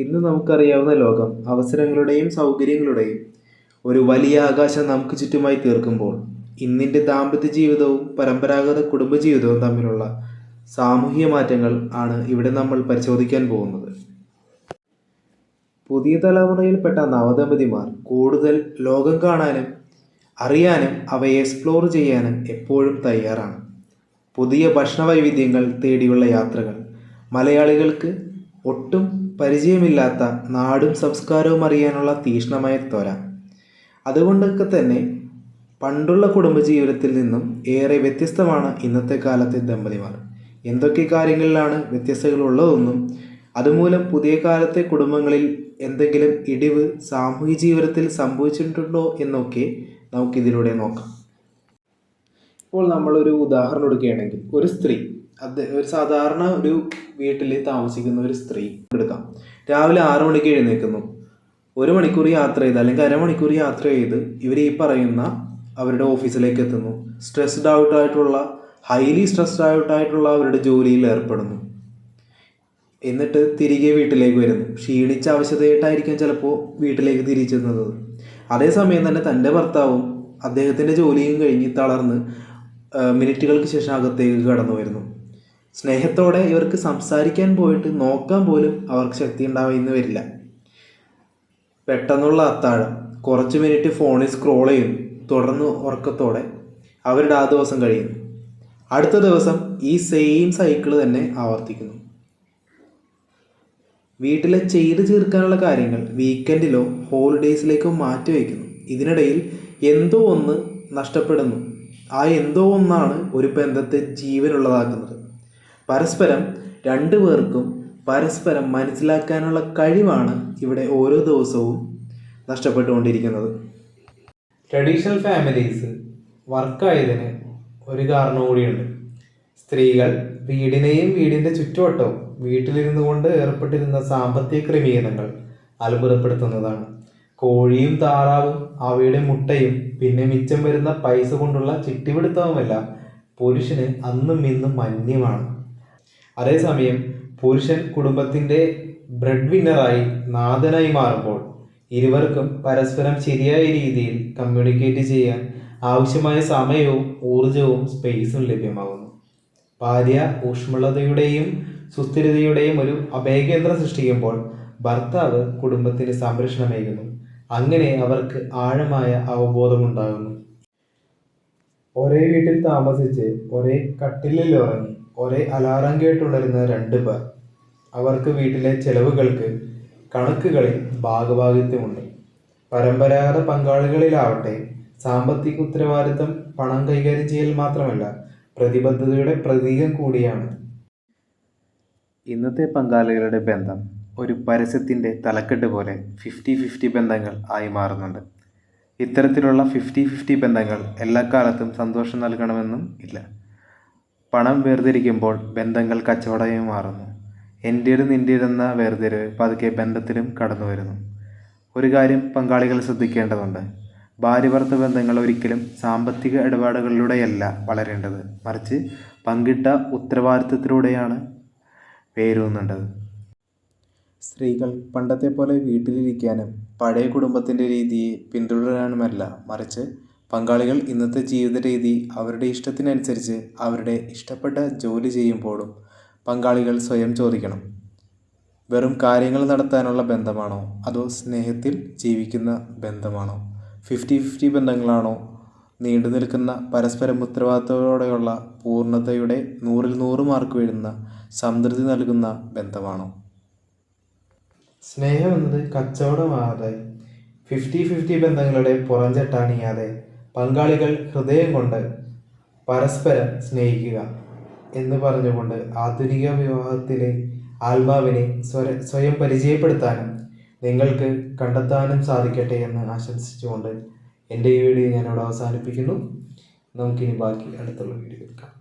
ഇന്ന് നമുക്കറിയാവുന്ന ലോകം അവസരങ്ങളുടെയും സൗകര്യങ്ങളുടെയും ഒരു വലിയ ആകാശം നമുക്ക് ചുറ്റുമായി തീർക്കുമ്പോൾ ഇന്നിന്റെ ദാമ്പത്യ ജീവിതവും പരമ്പരാഗത കുടുംബജീവിതവും തമ്മിലുള്ള സാമൂഹിക മാറ്റങ്ങൾ ആണ് ഇവിടെ നമ്മൾ പരിശോധിക്കാൻ പോകുന്നത്. പുതിയ തലമുറയിൽപ്പെട്ട നവദമ്പതിമാർ കൂടുതൽ ലോകം കാണാനും അറിയാനും അവയെ എക്സ്പ്ലോർ ചെയ്യാനും എപ്പോഴും തയ്യാറാണ്. പുതിയ ഭക്ഷണ വൈവിധ്യങ്ങൾ തേടിയുള്ള യാത്രകൾ മലയാളികൾക്ക് ഒട്ടും പരിചയമില്ലാത്ത നാടും സംസ്കാരവും അറിയാനുള്ള തീഷ്ണമായ ത്വര. അതുകൊണ്ടൊക്കെ തന്നെ പണ്ടുള്ള കുടുംബജീവിതത്തിൽ നിന്നും ഏറെ വ്യത്യസ്തമാണ് ഇന്നത്തെ കാലത്തെ ദമ്പതിമാർ. എന്തൊക്കെ കാര്യങ്ങളിലാണ് വ്യത്യസ്തതകളുള്ളതെന്നും അതുമൂലം പുതിയ കാലത്തെ കുടുംബങ്ങളിൽ എന്തെങ്കിലും ഇടിവ് സാമൂഹിക ജീവിതത്തിൽ സംഭവിച്ചിട്ടുണ്ടോ എന്നൊക്കെ നമുക്കിതിലൂടെ നോക്കാം. ഇപ്പോൾ നമ്മളൊരു ഉദാഹരണം എടുക്കുകയാണെങ്കിൽ ഒരു സ്ത്രീ അത് ഒരു സാധാരണ ഒരു വീട്ടിൽ താമസിക്കുന്ന ഒരു സ്ത്രീ എടുക്കാം. രാവിലെ ആറു മണിക്ക് എഴുന്നേൽക്കുന്നു. ഒരു മണിക്കൂർ യാത്ര ചെയ്ത് അല്ലെങ്കിൽ അരമണിക്കൂർ യാത്ര ചെയ്ത് ഇവർ ഈ പറയുന്ന അവരുടെ ഓഫീസിലേക്ക് എത്തുന്നു. സ്ട്രെസ്ഡ് ഔട്ട് ആയിട്ടുള്ള ഹൈലി സ്ട്രെസ്ഡ് ഔട്ട് ആയിട്ടുള്ള അവരുടെ ജോലിയിൽ ഏർപ്പെടുന്നു. എന്നിട്ട് തിരികെ വീട്ടിലേക്ക് വരുന്നു. ക്ഷീണിച്ച ആവശ്യതയായിട്ടായിരിക്കും ചിലപ്പോൾ വീട്ടിലേക്ക് തിരിച്ചെത്തുന്നത്. അതേസമയം തന്നെ തന്റെ ഭർത്താവും അദ്ദേഹത്തിന്റെ ജോലിയും കഴിഞ്ഞ് തളർന്ന് മിനിറ്റുകൾക്ക് ശേഷം അകത്തേക്ക് കടന്നു വരുന്നു. സ്നേഹത്തോടെ ഇവർക്ക് സംസാരിക്കാൻ പോയിട്ട് നോക്കാൻ പോലും അവർക്ക് ശക്തി ഉണ്ടാവുമെന്ന് വരില്ല. പെട്ടെന്നുള്ള അത്താഴം. കുറച്ച് മിനിറ്റ് ഫോണിൽ സ്ക്രോൾ ചെയ്യും. തുടർന്ന് ഉറക്കത്തോടെ അവരുടെ ആ ദിവസം കഴിയുന്നു അടുത്ത ദിവസം ഈ സെയിം സൈക്കിൾ തന്നെ ആവർത്തിക്കുന്നു. വീട്ടിലെ ചെയ്തു തീർക്കാനുള്ള കാര്യങ്ങൾ വീക്കെൻഡിലോ ഹോളിഡേയ്സിലേക്കോ മാറ്റി വയ്ക്കുന്നു. ഇതിനിടയിൽ എന്തോ ഒന്ന് നഷ്ടപ്പെടുന്നു. ആ എന്തോ ഒന്നാണ് ഒരു ബന്ധത്തെ ജീവനുള്ളതാക്കുന്നത്. പരസ്പരം രണ്ടു പേർക്കും പരസ്പരം മനസ്സിലാക്കാനുള്ള കഴിവാണ് ഇവിടെ ഓരോ ദിവസവും നഷ്ടപ്പെട്ടുകൊണ്ടിരിക്കുന്നത്. ട്രഡീഷണൽ ഫാമിലീസ് വർക്കായതിന് ഒരു കാരണം കൂടിയുണ്ട്. സ്ത്രീകൾ വീടിനെയും വീടിന്റെ ചുറ്റുവട്ടവും വീട്ടിലിരുന്നു കൊണ്ട് ഏർപ്പെട്ടിരുന്ന സാമ്പത്തിക ക്രമീകരണങ്ങൾ അത്ഭുതപ്പെടുത്തുന്നതാണ്. കോഴിയും താറാവും അവയുടെ മുട്ടയും പിന്നെ മിച്ചം വരുന്ന പൈസ കൊണ്ടുള്ള ചിട്ടിപിടുത്തവുമെല്ലാം പുരുഷന് അന്നും ഇന്നും മന്യമാണ് അതേസമയം പുരുഷൻ കുടുംബത്തിന്റെ ബ്രെഡ് വിന്നറായി നാഥനായി മാറുമ്പോൾ ഇരുവർക്കും പരസ്പരം ശരിയായ രീതിയിൽ കമ്മ്യൂണിക്കേറ്റ് ചെയ്യാൻ ആവശ്യമായ സമയവും ഊർജവും സ്പേസും ലഭ്യമാകുന്നു. ഭാര്യ ഊഷ്മളതയുടെയും സുസ്ഥിരതയുടെയും ഒരു അഭയകേന്ദ്രം സൃഷ്ടിക്കുമ്പോൾ ഭർത്താവ് കുടുംബത്തിന് സംരക്ഷണമേകുന്നു. അങ്ങനെ അവർക്ക് ആഴമായ അവബോധമുണ്ടാകുന്നു. ഒരേ വീട്ടിൽ താമസിച്ച് ഒരേ കട്ടിലിൽ ഉറങ്ങി ഒരേ അലാറം കേട്ടുണരുന്ന രണ്ട് പേർ. അവർക്ക് വീട്ടിലെ ചെലവുകൾക്ക് കണക്കുകളിൽ ഭാഗഭാഗിത്വമുണ്ട് പരമ്പരാഗത പങ്കാളികളിലാവട്ടെ സാമ്പത്തിക ഉത്തരവാദിത്തം പണം കൈകാര്യം ചെയ്യൽ മാത്രമല്ല പ്രതിബദ്ധതയുടെ പ്രതീകം കൂടിയാണ്. ഇന്നത്തെ പങ്കാളികളുടെ ബന്ധം ഒരു പരസ്യത്തിന്റെ തലക്കെട്ട് പോലെ ഫിഫ്റ്റി ഫിഫ്റ്റി ബന്ധങ്ങൾ ആയി മാറുന്നുണ്ട്. ഇത്തരത്തിലുള്ള ഫിഫ്റ്റി ഫിഫ്റ്റി ബന്ധങ്ങൾ എല്ലാ കാലത്തും സന്തോഷം നൽകണമെന്നും ഇല്ല. പണം വേർതിരിക്കുമ്പോൾ ബന്ധങ്ങൾ കച്ചവടമായി മാറുന്നു. എന്റേത് നിന്റേതെന്ന വേർതിരിവ് പതുക്കെ ബന്ധത്തിലും കടന്നു വരുന്നു. ഒരു കാര്യം പങ്കാളികൾ ശ്രദ്ധിക്കേണ്ടതുണ്ട്. ഭാര്യവർത്ത ബന്ധങ്ങൾ ഒരിക്കലും സാമ്പത്തിക ഇടപാടുകളിലൂടെയല്ല വളരേണ്ടത്. മറിച്ച് പങ്കിട്ട ഉത്തരവാദിത്തത്തിലൂടെയാണ് വേരൂന്നേണ്ടത് സ്ത്രീകൾ പണ്ടത്തെ പോലെ വീട്ടിലിരിക്കാനും പഴയ കുടുംബത്തിന്റെ രീതിയെ പിന്തുടരാനുമല്ല. മറിച്ച് പങ്കാളികൾ ഇന്നത്തെ ജീവിത രീതി അവരുടെ ഇഷ്ടത്തിനനുസരിച്ച് അവരുടെ ഇഷ്ടപ്പെട്ട ജോലി ചെയ്യുമ്പോഴും പങ്കാളികൾ സ്വയം ചോദിക്കണം. വെറും കാര്യങ്ങൾ നടത്താനുള്ള ബന്ധമാണോ? അതോ സ്നേഹത്തിൽ ജീവിക്കുന്ന ബന്ധമാണോ? ഫിഫ്റ്റി ഫിഫ്റ്റി ബന്ധങ്ങളാണോ? നീണ്ടു നിൽക്കുന്ന പരസ്പരം ഉത്തരവാദിത്തത്തോടെയുള്ള പൂർണതയുടെ നൂറിൽ നൂറ് മാർക്ക് വരുന്ന സംതൃപ്തി നൽകുന്ന ബന്ധമാണോ? സ്നേഹം എന്നത് കച്ചവടമാകാതെ ഫിഫ്റ്റി ഫിഫ്റ്റി ബന്ധങ്ങളുടെ പുറംചട്ടാണിയാതെ പങ്കാളികൾ ഹൃദയം കൊണ്ട് പരസ്പരം സ്നേഹിക്കുക എന്ന് പറഞ്ഞുകൊണ്ട് ആധുനിക വിവാഹത്തിലെ ആത്മാവിനെ സ്വര സ്വയം പരിചയപ്പെടുത്താനും നിങ്ങൾക്ക് കണ്ടെത്താനും സാധിക്കട്ടെ എന്ന് ആശംസിച്ചുകൊണ്ട് എന്റെ ഈ വീഡിയോ ഞാനിവിടെ അവസാനിപ്പിക്കുന്നു. നമുക്കിനി ബാക്കി അടുത്തുള്ള വീഡിയോ എടുക്കാം